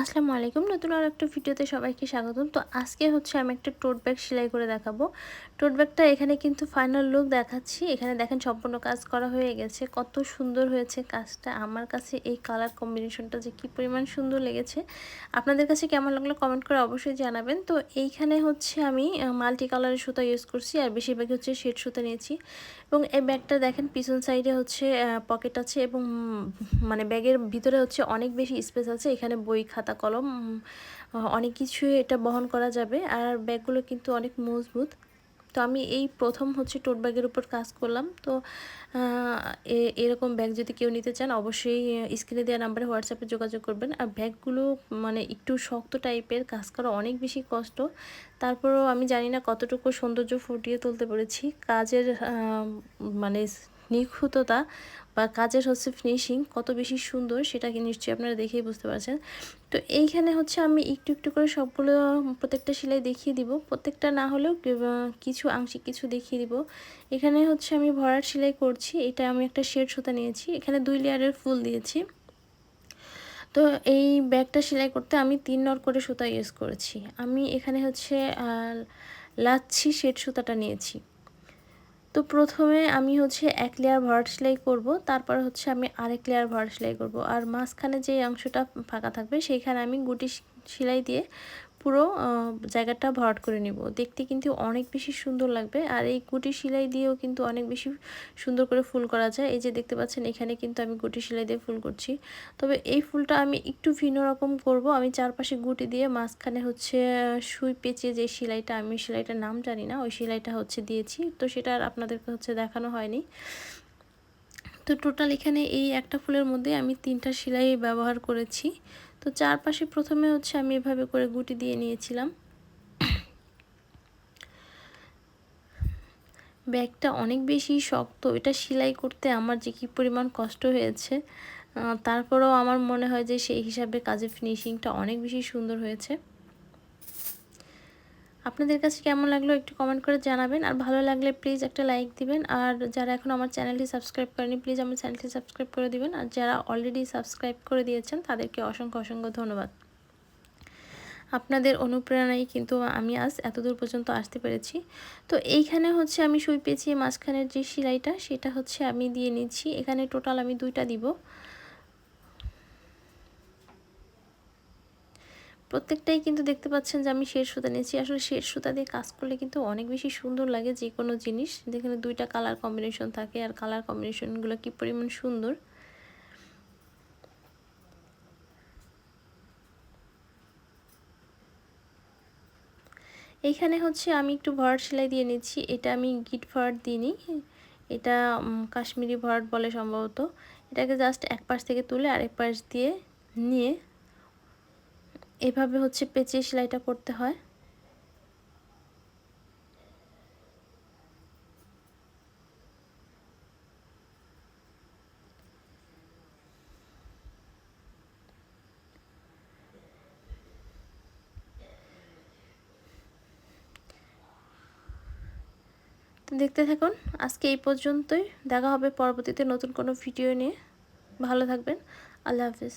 আসসালামু আলাইকুম। নতুন আর একটা ভিডিওতে সবাইকে স্বাগতম। তো আজকে হচ্ছে আমি একটা টোট ব্যাগ সেলাই করে দেখাবো। টোট ব্যাগটা এখানে কিন্তু ফাইনাল লুক দেখাচ্ছি। এখানে দেখেন সম্পূর্ণ কাজ করা হয়ে গেছে। কত সুন্দর হয়েছে কাজটা। আমার কাছে এই কালার কম্বিনেশনটা যে কি পরিমাণ সুন্দর লেগেছে। আপনাদের কাছে কেমন লাগল কমেন্ট করে অবশ্যই জানাবেন। তো এইখানে হচ্ছে আমি মাল্টি কালারের সুতা ইউজ করছি আর বেশিরভাগই হচ্ছে শেড সুতা নিয়েছি। এবং এই ব্যাগটা দেখেন পিছন সাইডে হচ্ছে পকেট আছে এবং মানে ব্যাগের ভিতরে হচ্ছে অনেক বেশি স্পেস আছে। এখানে বই খাতা খাতা কলম অনেক কিছুই এটা বহন করা যাবে আর ব্যাগগুলো কিন্তু অনেক মজবুত। তো আমি এই প্রথম হচ্ছে টোট ব্যাগের উপর কাজ করলাম। তো এরকম ব্যাগ যদি কেউ নিতে চান, অবশ্যই স্ক্রিনে দেওয়া নাম্বারে হোয়াটসঅ্যাপে যোগাযোগ করবেন। আর ব্যাগগুলো মানে একটু শক্ত টাইপের, কাজ করা অনেক বেশি কষ্ট। তারপরেও আমি জানি না কতটুকু সৌন্দর্য ফুটিয়ে তুলতে পেরেছি। কাজের মানে নিখুঁততা বা কাজের হচ্ছে ফিনিশিং কত বেশি সুন্দর সেটাকে নিশ্চয়ই আপনারা দেখেই বুঝতে পারছেন। তো এইখানে হচ্ছে আমি একটু একটু করে সবগুলো প্রত্যেকটা সেলাই দেখিয়ে দিব। প্রত্যেকটা না হলেও কিছু আংশিক কিছু দেখিয়ে দিব। এখানে হচ্ছে আমি ভরার সেলাই করছি। এটা আমি একটা শেড সুতা নিয়েছি। এখানে দুই লেয়ারের ফুল দিয়েছি। তো এই ব্যাগটা সেলাই করতে আমি তিন নর করে সুতা ইউজ করেছি। আমি এখানে হচ্ছে লাচ্ছি শেড সুতাটা নিয়েছি। তো প্রথমে আমি হচ্ছে এক লেয়ার ভরাট সেলাই করব, তারপর হচ্ছে আমি আরেক লেয়ার ভরাট সেলাই করব। আর মাঝখানে যে অংশটা ফাঁকা থাকবে, সেইখানে আমি গুটি সেলাই দিয়ে পুরো জায়গাটা ভরাট করে নিব। দেখতে কিন্তু অনেক বেশি সুন্দর লাগবে। আর এই গুটি সেলাই দিয়েও কিন্তু অনেক বেশি সুন্দর করে ফুল করা যায়। এই যে দেখতে পাচ্ছেন, এখানে কিন্তু আমি গুটি সেলাই দিয়ে ফুল করছি। তবে এই ফুলটা আমি একটু ভিন্ন রকম করব। আমি চারপাশে গুটি দিয়ে মাঝখানে হচ্ছে সুই পেঁচিয়ে যে সেলাইটা, আমি সেলাইটার নাম জানি না, ওই সেলাইটা হচ্ছে দিয়েছি। তো সেটা আর আপনাদেরকে হচ্ছে দেখানো হয়নি। তো টোটাল এখানে এই একটা ফুলের মধ্যে আমি তিনটা সেলাই ব্যবহার করেছি। তো চারপাশে প্রথমে হচ্ছে আমি এভাবে করে গুটি দিয়ে নিয়েছিলাম। ব্যাগটা অনেক বেশি শক্ত, এটা সেলাই করতে আমার যে কী পরিমাণ কষ্ট হয়েছে তারপরেও আমার মনে হয় যে সেই হিসাবে কাজের ফিনিশিংটা অনেক বেশি সুন্দর হয়েছে। আপনাদের কাছে কেমন লাগল একটু কমেন্ট করে জানাবেন। আর ভালো লাগলে প্লিজ একটা লাইক দিবেন। আর যারা এখন আমার চ্যানেলটি সাবস্ক্রাইব করেনি প্লিজ আমার চ্যানেলটি সাবস্ক্রাইব করে দিবেন। আর যারা অলরেডি সাবস্ক্রাইব করে দিয়েছেন, তাদেরকে অসংখ্য অসংখ্য ধন্যবাদ। আপনাদের অনুপ্রেরণায় কিন্তু আমি আজ এতদূর পর্যন্ত আসতে পেরেছি। তো এইখানে হচ্ছে আমি সুই পেঁচিয়ে মাঝখানের যে সেলাইটা, সেটা হচ্ছে আমি দিয়ে নিচ্ছি। এখানে টোটাল আমি দুইটা দিব। প্রত্যেকটাই কিন্তু দেখতে পাচ্ছেন যে আমি শের সুতা নিয়েছি। আসলে শের সুতা দিয়ে কাজ করলে কিন্তু অনেক বেশি সুন্দর লাগে যে কোনো জিনিস। যেখানে দুইটা কালার কম্বিনেশন থাকে আর কালার কম্বিনেশনগুলো কি পরিমাণ সুন্দর। এইখানে হচ্ছে আমি একটু ভরাট সেলাই দিয়ে নিচ্ছি। এটা আমি গিট ভরাট দিইনি। এটা কাশ্মীরি ভরাট বলে সম্ভবত। এটাকে জাস্ট এক পাশ থেকে তুলে আরেক পাশ দিয়ে নিয়ে এভাবে হচ্ছে পেঁচিয়ে সেলাইটা করতে হয়। দেখতে থাকুন, আজকে এই পর্যন্তই। দেখা হবে পরবর্তীতে নতুন কোনো ভিডিও নিয়ে। ভালো থাকবেন। আল্লাহ হাফিজ।